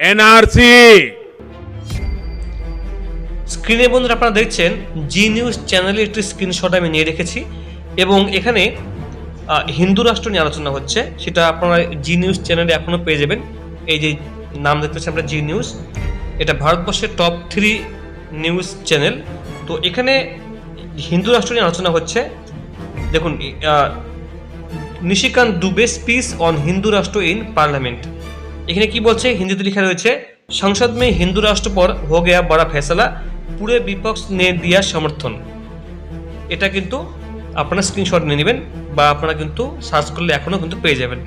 NRC. স্ক্রিনে বন্ধুরা আপনারা দেখছেন জি নিউজ চ্যানেলের একটি স্ক্রিনশট আমি নিয়ে রেখেছি এবং এখানে হিন্দু রাষ্ট্র নিয়ে আলোচনা হচ্ছে। সেটা আপনারা জি নিউজ চ্যানেলে এখনও পেয়ে যাবেন। এই যে নাম দেখতে পাচ্ছি আমরা জি নিউজ। এটা ভারতবর্ষের টপ থ্রি নিউজ চ্যানেল। তো এখানে হিন্দু রাষ্ট্র নিয়ে আলোচনা হচ্ছে। দেখুন Nishikant Dubey speech on Hindu Rashtra in parliament এখানে কি বলছে? হিন্দিতে লেখা রয়েছে, সংসদ মে হিন্দু রাষ্ট্র পর হো গেয়া বড়া ফেসলা, পুরে বিপক্ষ নে দিয়া সমর্থন। এটা কিন্তু আপনারা স্ক্রিনশট নিয়ে নেবেন বা আপনারা কিন্তু সার্চ করলে এখনও কিন্তু পেয়ে যাবেন।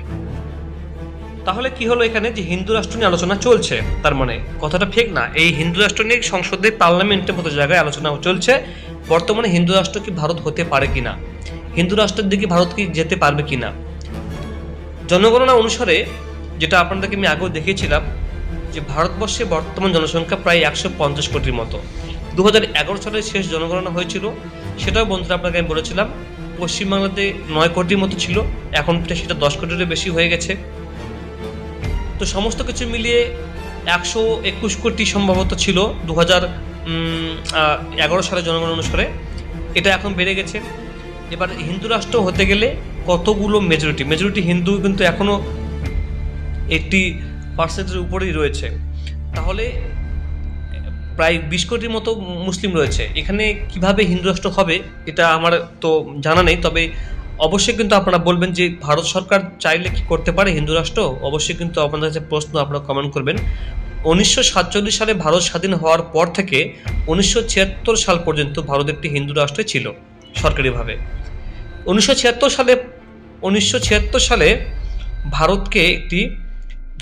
তাহলে কি হলো এখানে যে হিন্দু রাষ্ট্র নিয়ে আলোচনা চলছে? তার মানে কথাটা ঠিক না। এই হিন্দু রাষ্ট্র নিয়ে সংসদে পার্লামেন্টের মতো জায়গায় আলোচনা চলছে। বর্তমানে হিন্দু রাষ্ট্র কি ভারত হতে পারে কি না হিন্দু রাষ্ট্রের দিকে ভারত কি যেতে পারবে কি না জনগণনা অনুসারে যেটা আপনাদেরকে আমি আগেও দেখিয়েছিলাম যে ভারতবর্ষে বর্তমান জনসংখ্যা প্রায় একশো পঞ্চাশ কোটির মতো। দু হাজার এগারো সালের শেষ জনগণনা হয়েছিল। সেটাও বন্ধুরা আপনাকে আমি বলেছিলাম, পশ্চিমবাংলাতে নয় কোটির মতো ছিল, এখন সেটা দশ কোটিরও বেশি হয়ে গেছে। তো সমস্ত কিছু মিলিয়ে একশো একুশ কোটি সম্ভবত ছিল দু হাজার এগারো সালের জনগণ অনুসারে। এটা এখন বেড়ে গেছে। এবার হিন্দু রাষ্ট্র হতে গেলে কতগুলো মেজরিটি মেজরিটি হিন্দু কিন্তু এখনও এইটটি পার্সেন্টের উপরেই রয়েছে। তাহলে, প্রায় বিশ কোটির মতো মুসলিম রয়েছে। এখানে কীভাবে হিন্দু রাষ্ট্র হবে, এটা আমার তো জানা নেই। তবে অবশ্যই কিন্তু আপনারা বলবেন যে, ভারত সরকার চাইলে কি করতে পারে হিন্দু রাষ্ট্র অবশ্যই কিন্তু আপনাদের কাছে প্রশ্ন আপনারা কমেন্ট করবেন। উনিশশো সাতচল্লিশ সালে ভারত স্বাধীন হওয়ার পর থেকে উনিশশো ছিয়াত্তর সাল পর্যন্ত ভারত একটি হিন্দু রাষ্ট্রে ছিল, সরকারিভাবে। উনিশশো ছিয়াত্তর সালে, উনিশশো ছিয়াত্তর সালে ভারতকে একটি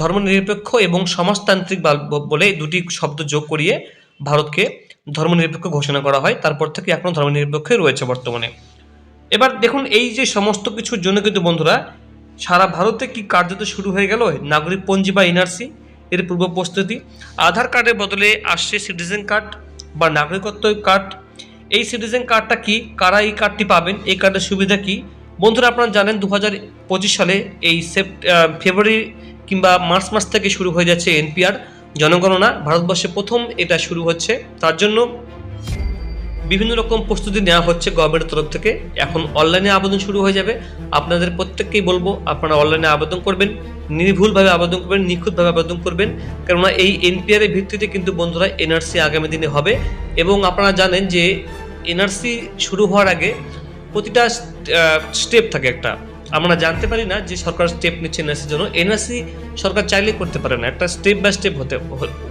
ধর্মনিরপেক্ষ এবং সমাজতান্ত্রিক বাল- দুটি শব্দ যোগ করিয়ে ভারতকে ধর্মনিরপেক্ষ ঘোষণা করা হয়। তারপর থেকে এখনও ধর্মনিরপেক্ষই রয়েছে বর্তমানে। এবার দেখুন, এই যে সমস্ত কিছুর জন্য কিন্তু বন্ধুরা, সারা ভারতে কি কার্যত শুরু হয়ে গেল? নাগরিক পঞ্জি বা এনআরসি, এর পূর্ব প্রস্তুতি। আধার কার্ডের বদলে আসছে সিটিজেন কার্ড বা নাগরিকত্ব কার্ড। এই সিটিজেন কার্ডটা কি? কারা এই কার্ডটি পাবেন? এই কার্ডের সুবিধা কি? বন্ধুরা, আপনারা জানেন দু হাজার পঁচিশ সালে এই সেপ্ট ফেব্রুয়ারি কিংবা মার্চ মাস থেকে শুরু হয়ে যাচ্ছে এনপিআর জনগণনা, ভারতবর্ষে প্রথম এটা শুরু হচ্ছে। তার জন্য বিভিন্ন রকম প্রস্তুতি নেওয়া হচ্ছে গভর্নমেন্টের তরফ থেকে। এখন অনলাইনে আবেদন শুরু হয়ে যাবে। আপনাদের প্রত্যেককেই বলব, আপনারা অনলাইনে আবেদন করবেন, নির্ভুলভাবে আবেদন করবেন, নিখুঁতভাবে আবেদন করবেন। কেননা এই এনপিআর এর ভিত্তিতে কিন্তু বন্ধুরা এনআরসি আগামী দিনে হবে। এবং আপনারা জানেন যে এনআরসি শুরু হওয়ার আগে প্রতিটা স্টেপ থাকে একটা। আমরা জানতে পারি না যে সরকার স্টেপ নিচ্ছে এনআরসির জন্য। এনআরসি সরকার চাইলে করতে পারে না। একটা স্টেপ বাই স্টেপ হতে,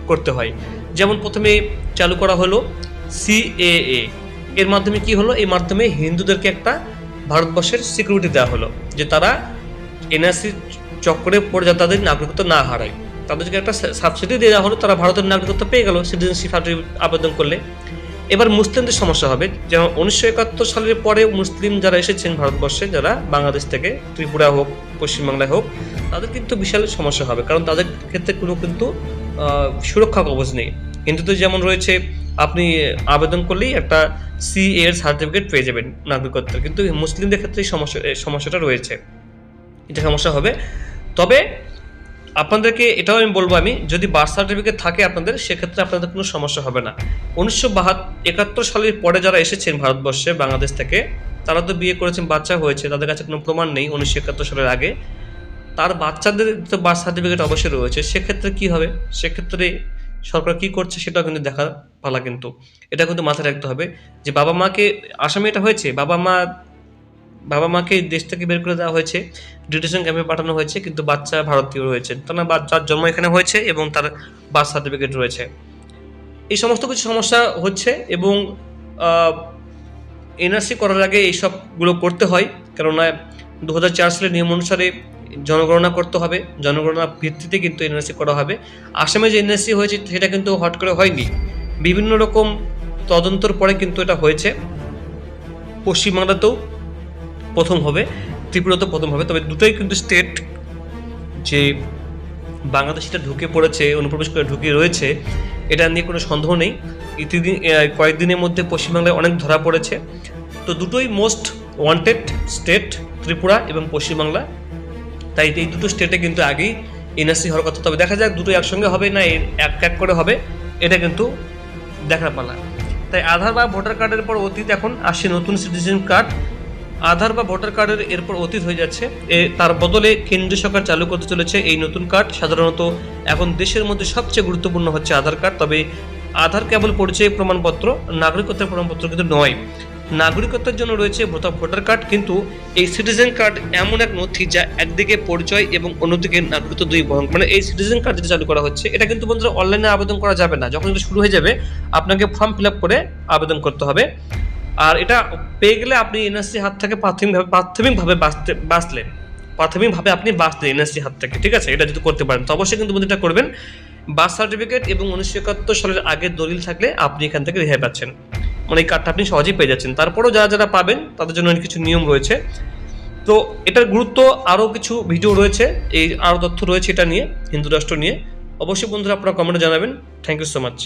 করতে হয়। যেমন প্রথমে চালু করা হলো সিএএ এর মাধ্যমে কি হলো? এর মাধ্যমে হিন্দুদেরকে একটা ভারতবর্ষের সিকিউরিটি দেওয়া হলো। যে তারা এনআরসি চক্করে পড়ে যাতে তাদের নাগরিকত্ব না হারায়। তাদেরকে একটা সাবসিডি দেওয়া হলো। তারা ভারতের নাগরিকত্ব পেয়ে গেল। সিটিজেনশিপ আবেদন করলে। এবার মুসলিমদের সমস্যা হবে। যেমন উনিশশো একাত্তর সালের পরে মুসলিম যারা এসেছেন ভারতবর্ষে, যারা বাংলাদেশ থেকে, ত্রিপুরা হোক, পশ্চিমবাংলায় হোক, তাদের কিন্তু বিশাল সমস্যা হবে। কারণ তাদের ক্ষেত্রে কোনো কিন্তু সুরক্ষা কবচ নেই। হিন্দুদের যেমন রয়েছে, আপনি আবেদন করলেই একটা সি এর সার্টিফিকেট পেয়ে যাবেন নাগরিকত্বের কিন্তু মুসলিমদের ক্ষেত্রে সমস্যা সমস্যাটা রয়েছে। এটা সমস্যা হবে। তবে আপনাদেরকে এটাও আমি বলব আমি, যদি বার্থ সার্টিফিকেট থাকে আপনাদের, সেক্ষেত্রে আপনাদের কোনো সমস্যা হবে না। উনিশশো একাত্তর সালের পরে যারা এসেছেন ভারতবর্ষে, বাংলাদেশ থেকে, তারা তো বিয়ে করেছেন, বাচ্চা হয়েছে, তাদের কাছে কোনো প্রমাণ নেই উনিশশো একাত্তর সালের আগে। তার বাচ্চাদের তো বার্থ সার্টিফিকেট অবশ্যই রয়েছে, সেক্ষেত্রে কি হবে? সেক্ষেত্রে সরকার কি করছে সেটাও কিন্তু দেখা পালা কিন্তু, এটা কিন্তু মাথায় রাখতে হবে যে বাবা মাকে, আসামে এটা হয়েছে, বাবা মা বাবা মাকে দেশ থেকে বের করে দেওয়া হয়েছে। ডিটেশন ক্যাম্পে পাঠানো হয়েছে, কিন্তু বাচ্চা ভারতীয় রয়েছে। তার বাচ্চার জন্ম এখানে হয়েছে এবং তার বার্থ সার্টিফিকেট রয়েছে। এই সমস্ত কিছু সমস্যা হচ্ছে এবং এনআরসি করার আগে এইসবগুলো করতে হয়, কেননা দু হাজার চার সালের নিয়ম অনুসারে জনগণনা করতে হবে জনগণনার ভিত্তিতে কিন্তু এনআরসি করা হবে। আসামে যে এনআরসি হয়েছে, সেটা কিন্তু হট করে হয়নি। বিভিন্ন রকম তদন্তর পরে কিন্তু এটা হয়েছে। পশ্চিমবাংলাতেও প্রথম হবে ত্রিপুরাতেও প্রথম হবে। তবে দুটোই কিন্তু স্টেট যে বাংলাদেশিটা ঢুকে পড়েছে, অনুপ্রবেশ করে ঢুকে রয়েছে, এটা নিয়ে কোনো সন্দেহ নেই। ইতিদিন কয়েকদিনের মধ্যে পশ্চিমবাংলায় অনেক ধরা পড়েছে। তো দুটোই মোস্ট ওয়ান্টেড স্টেট ত্রিপুরা এবং পশ্চিমবাংলা। তাই এই দুটো স্টেটে কিন্তু আগেই এনআরসি হওয়ার কথা। তবে দেখা যাক দুটো একসঙ্গে হবে না এক এক করে হবে, এটা কিন্তু দেখার পালা। তাই আধার বা ভোটার কার্ডের পর অতীত, এখন আসছে নতুন সিটিজেন কার্ড আধার বা ভোটার কার্ডের এরপর অতীত হয়ে যাচ্ছে। এ, তার বদলে কেন্দ্রীয় সরকার চালু করতে চলেছে এই নতুন কার্ড। সাধারণত এখন দেশের মধ্যে সবচেয়ে গুরুত্বপূর্ণ হচ্ছে আধার কার্ড, তবে আধার কেবল পরিচয় প্রমাণপত্র, নাগরিকত্বের প্রমাণপত্র কিন্তু নয়। নাগরিকত্বের জন্য রয়েছে ভোটার কার্ড, কিন্তু এই সিটিজেন কার্ড এমন এক নথি যা একদিকে পরিচয় এবং অন্যদিকে নাগরিকত্ব দুই বহন মানে এই সিটিজেন কার্ড যেটা চালু করা হচ্ছে, এটা কিন্তু বন্ধুরা অনলাইনে আবেদন করা যাবে না। যখন এটা শুরু হয়ে যাবে, আপনাকে ফর্ম ফিল আপ করে আবেদন করতে হবে। আর এটা পেয়ে গেলে আপনি এনআরসি হাত থেকে প্রাথমিকভাবে প্রাথমিকভাবে বাঁচতে, বাঁচলেন। প্রাথমিকভাবে আপনি বাঁচলেন এনআরসি হাত থেকে, ঠিক আছে? এটা যদি করতে পারেন, তো অবশ্যই কিন্তু এটা করবেন। বার্থ সার্টিফিকেট এবং উনিশশো একাত্তর সালের আগের দলিল থাকলে আপনি এখান থেকে রেহাই পাচ্ছেন। মানে এই কার্ডটা আপনি সহজেই পেয়ে যাচ্ছেন। তারপরেও যারা যারা পাবেন, তাদের জন্য অনেক কিছু নিয়ম রয়েছে। তো এটার গুরুত্ব আরও কিছু ভিডিও রয়েছে। এই আরও তথ্য রয়েছে এটা নিয়ে, হিন্দু রাষ্ট্র নিয়ে। অবশ্যই বন্ধুরা আপনারা কমেন্টে জানাবেন। Thank you so much